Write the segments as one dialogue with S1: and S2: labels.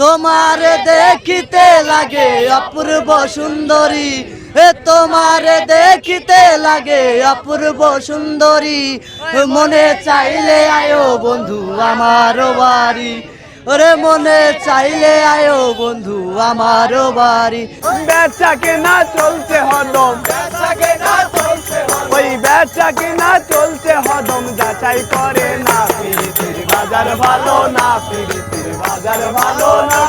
S1: তোমার দেখিতে লাগে অপূর্ব সুন্দরী। এ তোমার দেখিতে লাগে অপূর্ব সুন্দরী। মনে চাইলে আয়ো বন্ধু আমার বাড়ি। ওরে মনে চাইলে আয়ো বন্ধু আমার বাড়ি।
S2: বেচা কেনা চলছে হদম ওই বেচা কেনা চলছে হদম যাচাই করে না। পিরিতির বাজার ভালো না পিরিতির বাজার ভালো না।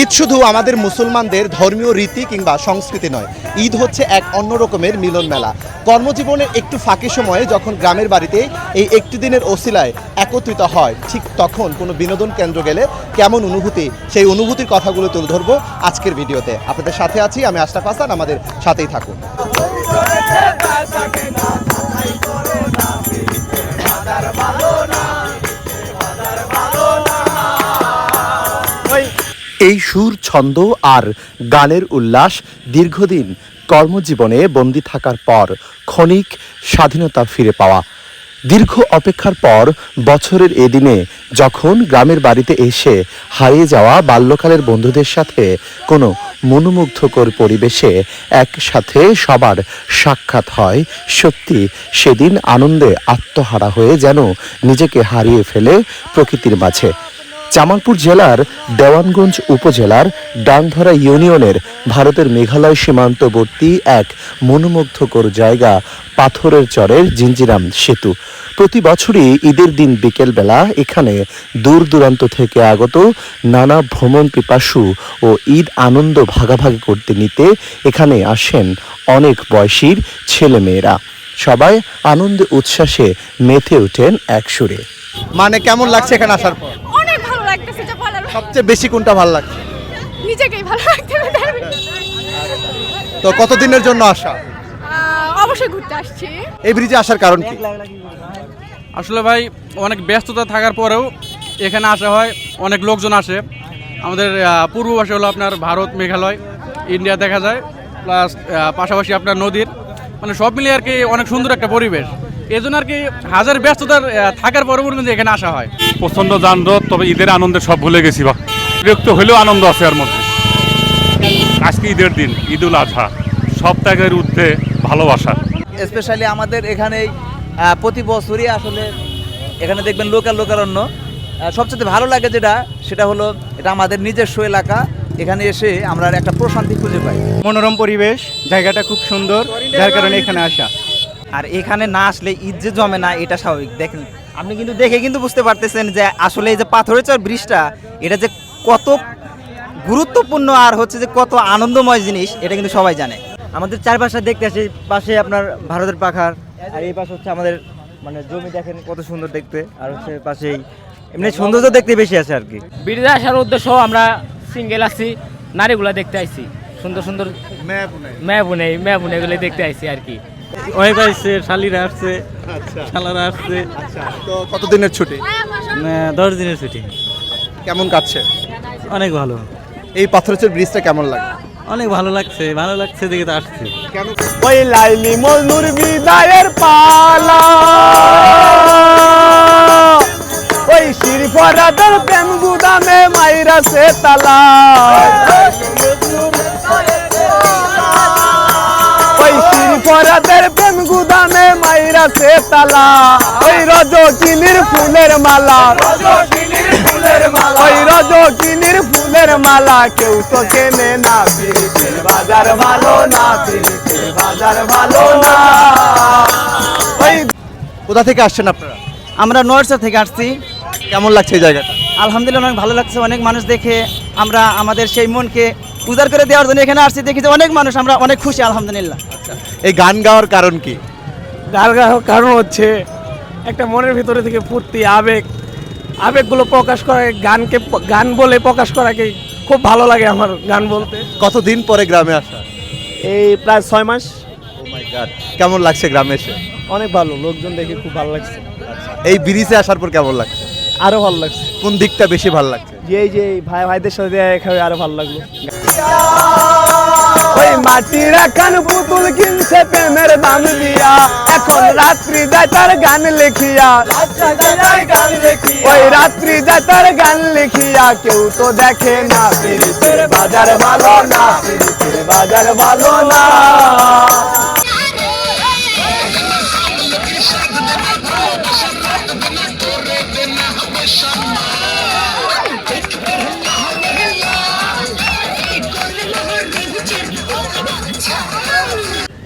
S3: ঈদ শুধু আমাদের মুসলমানদের ধর্মীয় রীতি কিংবা সংস্কৃতি নয় ঈদ হচ্ছে এক অন্য রকমের মিলন মেলা। কর্মজীবনের একটু ফাঁকি সময়ে যখন গ্রামের বাড়িতে এই একটি দিনের ওসিলায় একত্রিত হয় ঠিক তখন কোনো বিনোদন কেন্দ্র গেলে কেমন অনুভূতি? সেই অনুভূতির কথাগুলো তুলে ধরবো আজকের ভিডিওতে। আপনাদের সাথে আছি আমি আশরাফ হাসান আমাদের সাথেই থাকুন। এই সুর, ছন্দ আর গানের উল্লাস দীর্ঘদিন কর্মজীবনে বন্দী থাকার পর ক্ষণিক স্বাধীনতা ফিরে পাওয়া। দীর্ঘ অপেক্ষার পর বছরের এ দিনে যখন গ্রামের বাড়িতে এসে হারিয়ে যাওয়া বাল্যকালের বন্ধুদের সাথে কোনো মনোমুগ্ধকর পরিবেশে একসাথে সবার সাক্ষাৎ হয়। সত্যি, সেদিন আনন্দে আত্মহারা হয়ে যেন নিজেকে হারিয়ে ফেলে প্রকৃতির মাঝে। জামালপুর জেলার দেওয়ানগঞ্জ উপজেলার ডাংধরা ইউনিয়নের ভারতের মেঘালয় সীমান্তবর্তী এক মনোমুগ্ধকর জায়গা পাথরের চরের জিঞ্জিরাম সেতু। প্রতি বছরই ঈদের দিন বিকেলবেলা এখানে দূর দূরান্ত থেকে আগত নানা ভ্রমণ পিপাসু ও ঈদ আনন্দ ভাগাভাগি করতে নিতে এখানে আসেন অনেক বয়সীর ছেলেমেয়েরা। সবাই আনন্দে উচ্ছ্বাসে মেতে ওঠেন এক সুরে মানে কেমন লাগছে এখানে আসার পর?
S4: অনেক ভালো লাগতেছে যে বলার
S3: সবচেয়ে বেশি কোনটা ভালো লাগছে?
S4: নিজেকেই ভালো লাগতে
S3: তো কতদিনের জন্য আসা?
S4: অবশ্যই ঘুরতে আসছি।
S3: এই ব্রিজে আসার কারণ কি?
S5: আসলে ভাই অনেক ব্যস্ততা থাকার পরেও এখানে আসা হয় অনেক লোকজন আসে। আমাদের আহ, পূর্ব পাশে হলো আপনার ভারত মেঘালয় ইন্ডিয়া দেখা যায় প্লাস পাশাপাশি আপনার নদীর। মানে সব মিলিয়ে আর কি অনেক সুন্দর একটা পরিবেশ। এই জন্য আর কি হাজার ব্যস্ততার থাকার পরেও কিন্তু এখানে আসা হয়।
S6: প্রচণ্ড যানজট তবে ঈদের আনন্দে সব ভুলে গেছি বা বিরক্ত হলেও আনন্দ আছে এর মধ্যে। আজকে ঈদের দিন ঈদ উল আজহা সপ্তাহের ঊর্ধ্বে ভালোবাসা।
S1: স্পেশালি আমাদের এখানেই আহ, প্রতি বছরই আসলে এখানে দেখবেন লোকাল লোকারণ্য। সবচেয়ে ভালো লাগে যেটা সেটা হলো এটা আমাদের নিজস্ব এলাকা। এখানে এসে আমরা একটা প্রশান্তি খুঁজে পাই।
S2: মনোরম পরিবেশ জায়গাটা খুব সুন্দর যার কারণে এখানে আসা।
S7: আর এখানে না আসলে ঈদ যে জমে না এটা স্বাভাবিক। দেখেন আপনি কিন্তু দেখে কিন্তু বুঝতে পারতেছেন যে আসলে এই যে পাথরের চর ব্রিজটা এটা যে কত গুরুত্বপূর্ণ আর হচ্ছে যে কত আনন্দময় জিনিস এটা কিন্তু সবাই জানে।
S1: আমাদের চারপাশে দেখতে আসি পাশে আপনার ভারতের পাখার আর এই পাশে হচ্ছে আমাদের মানে জমি দেখেন কত সুন্দর দেখতে আর হচ্ছে পাশেই এমনি সৌন্দর্য দেখতে বেশি আছে আর কি।
S8: বিরোধী আসার উদ্দেশ্য আমরা সিঙ্গেল আছি নারীগুলা দেখতে আইছি। সুন্দর সুন্দর ম্যাপ নেই। ম্যাপ নেই এগুলো দেখতে আইছি আর কি।
S5: অনেক আসছে শালিরা আসছে শালারা আসছে।
S3: তো কতদিনের ছুটি?
S5: দশ দিনের ছুটি।
S3: কেমন কাটছে?
S5: অনেক ভালো।
S3: এই পাথরের ব্রিজটা কেমন লাগে?
S5: অনেক ভালো লাগছে ভালো লাগছে দেখে তো আসছে।
S2: ওই লাইলি মজনুর বিদায়ের পালা। ওই শির ফরাদের প্রেম গুদামে মাইরা সে তালা। ওই শির ফরাদের প্রেম গুদামে মাইরা সে তালা। ওই রজ কিনির ফুলের মালা। ওই রজকিনির ফুলের মালা কেউ তো কেনে না পিরিতের বাজার ভালো না পিরিতের বাজার ভালো না। ওই
S3: কোথা থেকে আসছেন আপনারা?
S7: আমরা নয়সা থেকে আসছি।
S3: কেমন লাগছে এই জায়গাটা?
S7: আলহামদুলিল্লাহ অনেক ভালো লাগছে অনেক মানুষ দেখে। আমরা আমাদের সেই মনকে উজাড় করে দেওয়ার জন্য এখানে আসছি দেখি যে অনেক মানুষ আমরা অনেক খুশি আলহামদুলিল্লাহ।
S3: এই গান গাওয়ার কারণ কি?
S2: গান গাওয়ার কারণ হচ্ছে একটা মনের ভিতরে থেকে ফুর্তি আবেগ আবেগগুলো প্রকাশ করে গানকে গান বলে প্রকাশ করাকে খুব ভালো লাগে আমার গান বলতে।
S3: কতদিন পরে গ্রামে আসা?
S2: এই প্রায় ছয় মাস।
S3: ও মাই গড কেমন লাগছে গ্রামে এসে?
S2: অনেক ভালো লোকজন দেখে খুব ভালো লাগছে।
S3: এই ব্রিজে আসার পর কেমন লাগছে?
S2: আরও ভালো লাগছে।
S3: কোন দিকটা বেশি ভালো লাগছে?
S2: যে এই যে এই ভাই ভাইদের সাথে দেখা হয়ে আরও ভালো লাগল। ওই মাটির এখন পুতুল কিনছে প্রেমের দাম দিয়া। এখন রাত্রি যায় তার গান লিখিয়া। ওই রাত্রি যায় তার গান লিখিয়া। কেউ তো দেখে না বাজার ভালো না বাজার ভালো না।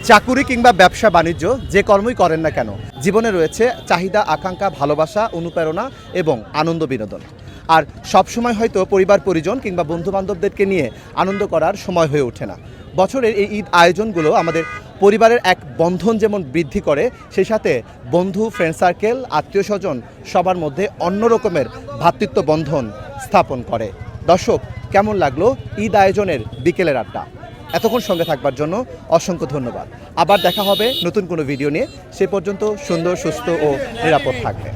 S3: চাকুরি কিংবা ব্যবসা বাণিজ্য যে কর্মই করেন না কেন, জীবনে রয়েছে চাহিদা, আকাঙ্ক্ষা, ভালোবাসা, অনুপ্রেরণা এবং আনন্দ বিনোদন। আর সব সময় হয়তো পরিবার, পরিজন কিংবা বন্ধু বান্ধবদেরকে নিয়ে আনন্দ করার সময় হয়ে ওঠে না। বছরের এই ঈদ আয়োজনগুলো আমাদের পরিবারের এক বন্ধন যেমন বৃদ্ধি করে, সেই সাথে বন্ধু ফ্রেন্ড সার্কেল আত্মীয় স্বজন সবার মধ্যে অন্য রকমের ভ্রাতৃত্ব বন্ধন স্থাপন করে। দর্শক, কেমন লাগল ঈদ আয়োজনের বিকেলের আড্ডা? এতক্ষণ সঙ্গে থাকবার জন্য অসংখ্য ধন্যবাদ। আবার দেখা হবে নতুন কোনো ভিডিও নিয়ে। সে পর্যন্ত সুন্দর, সুস্থ ও নিরাপদ থাকবে।